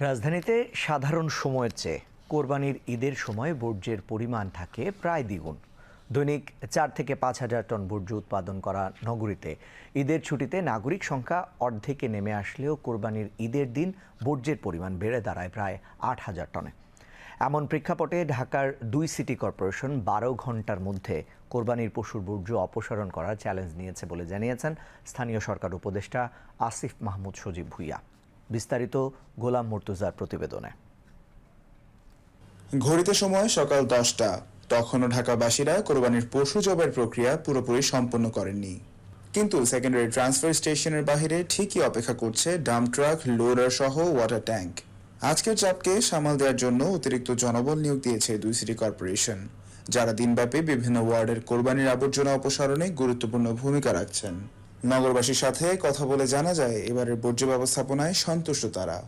রাজধানীতে সাধারণ সময়ের চেয়ে কোরবানির ঈদের সময় বর্জ্যের পরিমাণ থাকে প্রায় দ্বিগুণ। দৈনিক চার থেকে পাঁচ হাজার টন বর্জ্য উৎপাদন করা নগরীতে ঈদের ছুটিতে নাগরিক সংখ্যা অর্ধেকে নেমে আসলেও কোরবানির ঈদের দিন বর্জ্যের পরিমাণ বেড়ে দাঁড়ায় প্রায় আট হাজার টনে। এমন প্রেক্ষাপটে ঢাকার দুই সিটি কর্পোরেশন বারো ঘণ্টার মধ্যে কোরবানির পশুর বর্জ্য অপসারণ করার চ্যালেঞ্জ নিয়েছে বলে জানিয়েছেন স্থানীয় সরকার উপদেষ্টা আসিফ মাহমুদ সজীব ভুইয়া। বিস্তারিত গোলাম মুর্তুজার প্রতিবেদনে। ঘড়িতে সময় সকাল দশটা। তখনও ঢাকাবাসীরা কোরবানির পশু জবের প্রক্রিয়া পুরোপুরি সম্পন্ন করেননি। কিন্তু সেকেন্ডারি ট্রান্সফার স্টেশনের বাইরে ঠিকই অপেক্ষা করছে ডাম্প ট্রাক লোডার সহ ওয়াটার ট্যাঙ্ক আজকের চাপকে সামাল দেওয়ার জন্য অতিরিক্ত জনবল নিয়োগ দিয়েছে দুই সিটি কর্পোরেশন যারা দিনব্যাপী বিভিন্ন ওয়ার্ডের কোরবানির আবর্জনা অপসারণে গুরুত্বপূর্ণ ভূমিকা রাখছেন। নগরবাসীর সাথে কথা বলে জানা যায় এবারের বর্জ্য ব্যবস্থাপনায় সন্তুষ্ট তারা।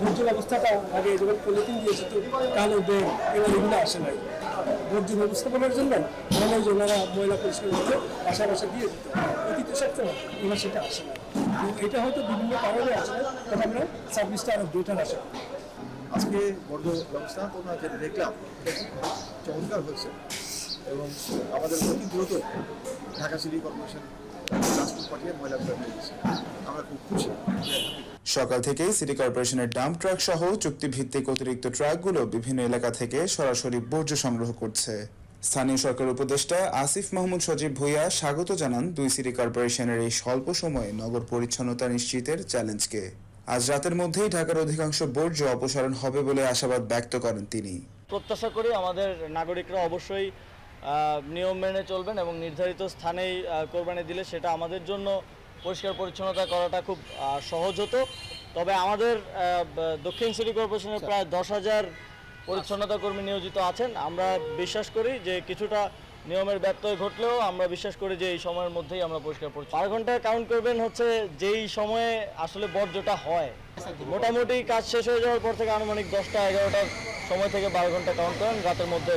বর্জ্য ব্যবস্থাটা আগে যেমন পলিথিন দিয়েছে তো কালো ব্যাগ এবার এগুলো আসে নাই। বর্জ্য ব্যবস্থাপনার জন্য ময়লা ওনারা ময়লা পরিষ্কার করতে বাসা বাসা দিয়ে দিত। অতীতে সবসময় এবার সেটা আসে না এটা হয়তো বিভিন্ন কারণে আসে না তবে আমরা সার্ভিসটা আরও বেটার আসে আজকে বর্জ্য ব্যবস্থাপনা যেটা দেখলাম চমৎকার হচ্ছে এবং আমাদের অতি দ্রুত ঢাকা সিটি কর্পোরেশন সকাল থেকেই সিটি কর্পোরেশনের ডাম্প ট্রাক সহ চুক্তিভিত্তিক অতিরিক্ত ট্রাকগুলো বিভিন্ন এলাকা থেকে সরাসরি বর্জ্য সংগ্রহ করছে। স্থানীয় সরকার উপদেষ্টা আসিফ মাহমুদ সজীব ভুইয়া স্বাগত জানান দুই সিটি কর্পোরেশনের এই স্বল্প সময়ে নগর পরিচ্ছন্নতা নিশ্চিতের চ্যালেঞ্জকে। আজ রাতের মধ্যেই ঢাকার অধিকাংশ বর্জ্য অপসারণ হবে বলে আশাবাদ ব্যক্ত করেন তিনি। প্রত্যাশা করি আমাদের নাগরিকরা অবশ্যই নিয়ম মেনে চলবেন এবং নির্ধারিত স্থানেই কোরবানি দিলে সেটা আমাদের জন্য পরিষ্কার পরিচ্ছন্নতা করাটা খুব সহজ হতো। তবে আমাদের দক্ষিণ সিটি কর্পোরেশনের প্রায় দশ হাজার পরিচ্ছন্নতা কর্মী নিয়োজিত আছেন। আমরা বিশ্বাস করি যে কিছুটা নিয়মের ব্যত্যয় ঘটলেও আমরা বিশ্বাস করি যে এই সময়ের মধ্যেই আমরা পরিষ্কার পরিচ্ছন্ন। বারো ঘন্টায় কাউন্ট করবেন হচ্ছে যেই সময়ে আসলে বর্জ্যটা হয়। মোটামুটি কাজ শেষ হয়ে যাওয়ার পর থেকে আনুমানিক দশটা এগারোটার সময় থেকে বারো ঘণ্টা কাউন্ট করেন। রাতের মধ্যে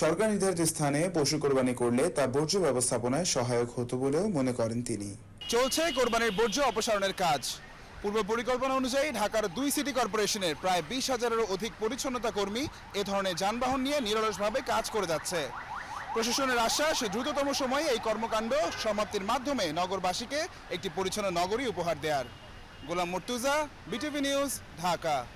সরকার নির্ধারিত স্থানে পশু কোরবানি করলে তা বর্জ্য ব্যবস্থাপনায় সহায়ক হতো বলেও মনে করেন তিনি। চলছে কোরবানির বর্জ্য অপসারণের কাজ। পূর্ব পরিকল্পনা অনুযায়ী ঢাকার দুই সিটি কর্পোরেশনের প্রায় বিশ হাজারেরও অধিক পরিচ্ছন্নতা কর্মী এ ধরনের যানবাহন নিয়ে নিরলসভাবে কাজ করে যাচ্ছে। প্রশাসনের আশ্বাস, দ্রুততম সময়ে এই কর্মকাণ্ড সমাপ্তির মাধ্যমে নগরবাসীকে একটি পরিচ্ছন্ন নগরী উপহার দেয়ার। Golam Mortuza, BTV news, Dhaka.